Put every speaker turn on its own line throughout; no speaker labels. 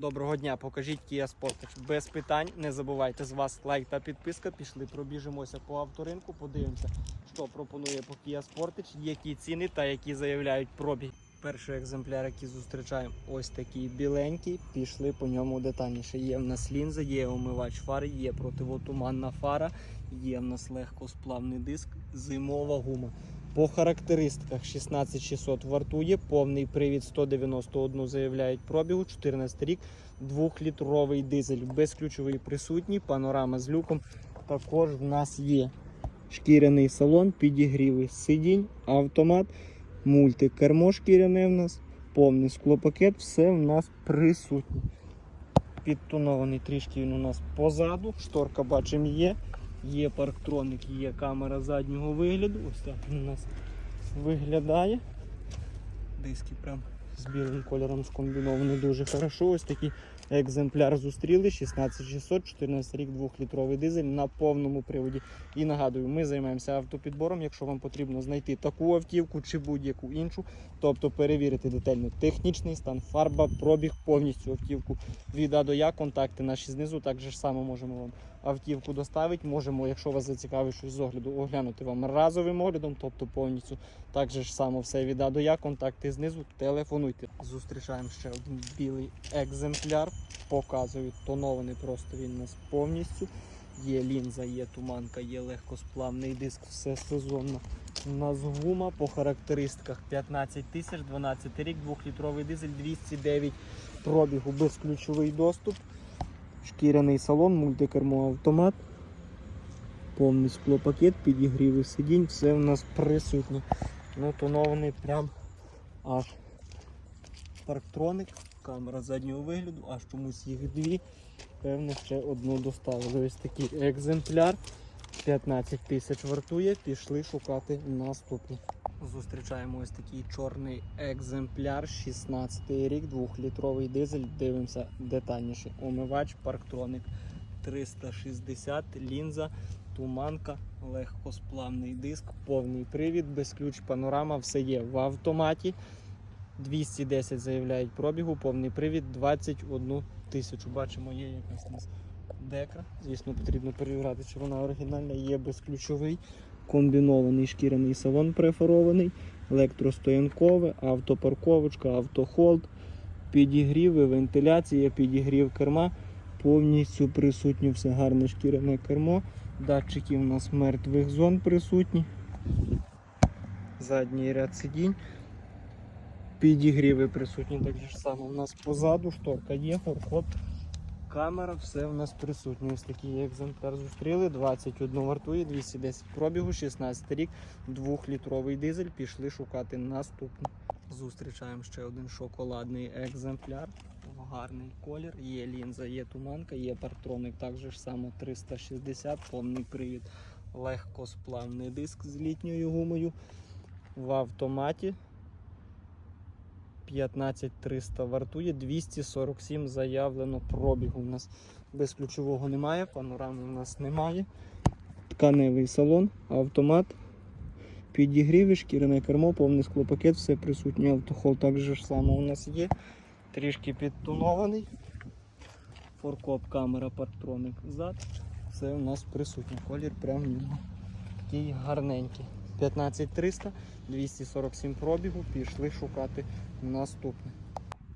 Доброго дня, покажіть Kia Sportage. Без питань. Не забувайте з вас лайк та підписка. Пішли, пробіжимося по авторинку, подивимося, що пропонує по Kia Sportage, які ціни та які заявляють пробіг. Перший екземпляр, який зустрічаємо, ось такий біленький. Пішли по ньому детальніше. Є в нас лінза, є омивач фари, є противотуманна фара, є в нас легкосплавний диск, зимова гума. По характеристиках 16600 вартує, повний привід 191 заявляють пробігу, 14 рік, 2-літровий дизель, безключовий присутній, панорама з люком. Також в нас є шкіряний салон, підігріви сидінь, автомат, мультикермо шкіряне в нас, повний склопакет, все в нас присутнє. Підтонований трішки він у нас позаду, шторка бачимо є. Є парктроник, є камера заднього вигляду. Ось так у нас виглядає. Диски прям з білим кольором скомбіновані дуже хорошо. Ось такий екземпляр зустріли. 16600, 14 рік, 2-літровий дизель на повному приводі. І нагадую, ми займаємося автопідбором. Якщо вам потрібно знайти таку автівку чи будь-яку іншу, тобто перевірити детально технічний стан, фарба, пробіг, повністю автівку від А до Я, контакти наші знизу. Так же ж само можемо вам автівку доставити. Можемо, якщо вас зацікавить щось з огляду, оглянути вам разовим оглядом, тобто повністю так же ж само все від А до Я, контакти знизу, телефонуйте. Зустрічаємо ще один білий екземпляр. Показую, тонований просто він у нас повністю. Є лінза, є туманка, є легкосплавний диск, все сезонно. У нас гума по характеристиках 15 тисяч, 12 рік, 2-літровий дизель, 209 пробігу, безключовий доступ, шкіряний салон, мультикермо автомат, повний склопакет, підігріви сидінь, все у нас присутнє. Ну, тонований прям аж парктроник, камера заднього вигляду, аж чомусь їх дві. Певно, ще одну доставили. Ось такий екземпляр. 15 тисяч вартує, пішли шукати наступний. Зустрічаємо ось такий чорний екземпляр, 16 рік, 2-літровий дизель. Дивимося детальніше. Омивач, парктроник 360, лінза, туманка, легкосплавний диск, повний привід, без ключ, панорама, все є в автоматі. 210 заявляють пробігу, повний привід 21 тисячу. Бачимо, є якась у нас дека. Звісно, потрібно перевіряти, чи вона оригінальна. Є безключовий, комбінований шкіряний салон префорований, електростоянкове, автопарковочка, автохолд, підігріви, вентиляція, підігрів керма. Повністю присутнє все гарне шкіряне кермо. Датчики у нас мертвих зон присутні. Задній ряд сидінь. Підігріви присутні так же само. У нас позаду шторка є, форкоп, камера, все у нас присутнє. Ось такий екземпляр зустріли. 21 вартує, 210 пробігу, 16 рік, 2-літровий дизель. Пішли шукати наступний. Зустрічаємо ще один шоколадний екземпляр. Гарний колір, є лінза, є туманка, є парктроник, так же ж само 360, повний привід, легкосплавний диск з літньою гумою в автоматі. 15300 вартує, 247 заявлено пробігу. У нас без ключового немає, панорами у нас немає. Тканевий салон, автомат, підігріви, шкіряне кермо, повний склопакет, все присутнє. Автохол також ж само у нас є. Трішки підтонований. Форкоп, камера, парктроник зад. Все у нас присутнє. Колір прям. Такий гарненький. 15300, 247 пробігу, пішли шукати наступне.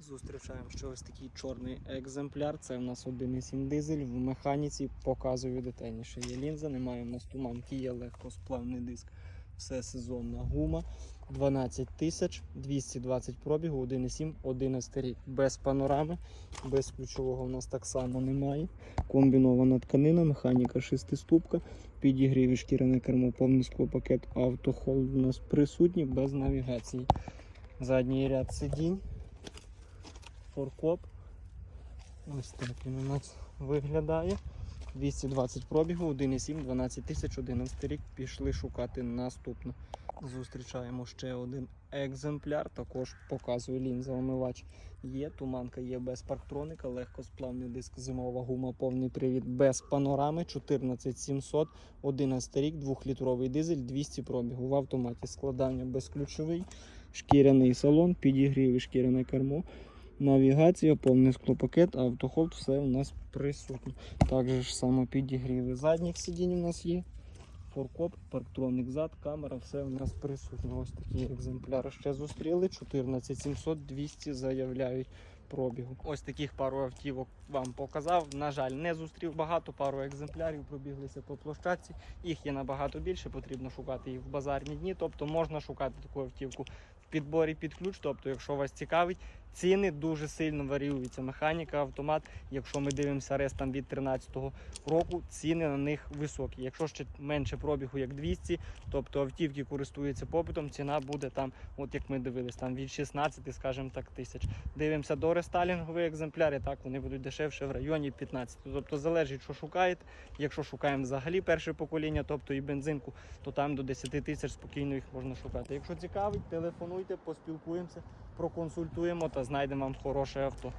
Зустрічаємо ще ось такий чорний екземпляр. Це в нас 1,7 дизель. В механіці показую детальніше. Є лінза, немає в нас туманки, є легкосплавний диск. Все сезонна гума. 12 тисяч, 220 пробігу, 1,7, 11 рік. Без панорами, без ключового у нас так само немає. Комбінована тканина, механіка шестиступка, підігрів і шкіряне кермо, повний склопакет автохолд у нас присутній, без навігації. Задній ряд сидінь, форкоп. Ось так він у нас виглядає. 220 пробігу, 1,7, 12 тисяч, 11 рік. Пішли шукати наступну. Зустрічаємо ще один екземпляр. Також показую лінза омивач. Є туманка, є без парктроника, легкосплавний диск, зимова гума, повний привід без панорами, 14700, 11 рік, 2-літровий дизель, 200 пробігу. В автоматі складання безключовий, шкіряний салон, підігрів шкіряне кермо. Навігація, повний склопакет, автохолд, все у нас присутнє. Також ж само підігріви задніх сидінь у нас є. Форкоп, парктроник зад, камера, все у нас присутнє. Ось такі екземпляри ще зустріли. 14700 200 заявляють пробігу. Ось таких пару автівок вам показав. На жаль, не зустрів багато, пару екземплярів пробіглися по площадці. Їх є набагато більше, потрібно шукати їх в базарні дні. Тобто можна шукати таку автівку в підборі під ключ. Тобто, якщо вас цікавить, ціни дуже сильно варіюються. Механіка, автомат. Якщо ми дивимося рез там від 13-го року, ціни на них високі. Якщо ще менше пробігу, як 200, тобто автівки користуються попитом, ціна буде там, от як ми дивились, там від 16, скажімо так, тисяч. Дивимося до рестайлінгові екземпляри, так вони будуть дешевше в районі 15. Тобто залежить, що шукаєте. Якщо шукаємо взагалі перше покоління, тобто і бензинку, то там до 10 тисяч спокійно їх можна шукати. Якщо цікавить, телефонуйте, поспілкуємося, проконсультуємо та знайдемо вам хороше авто.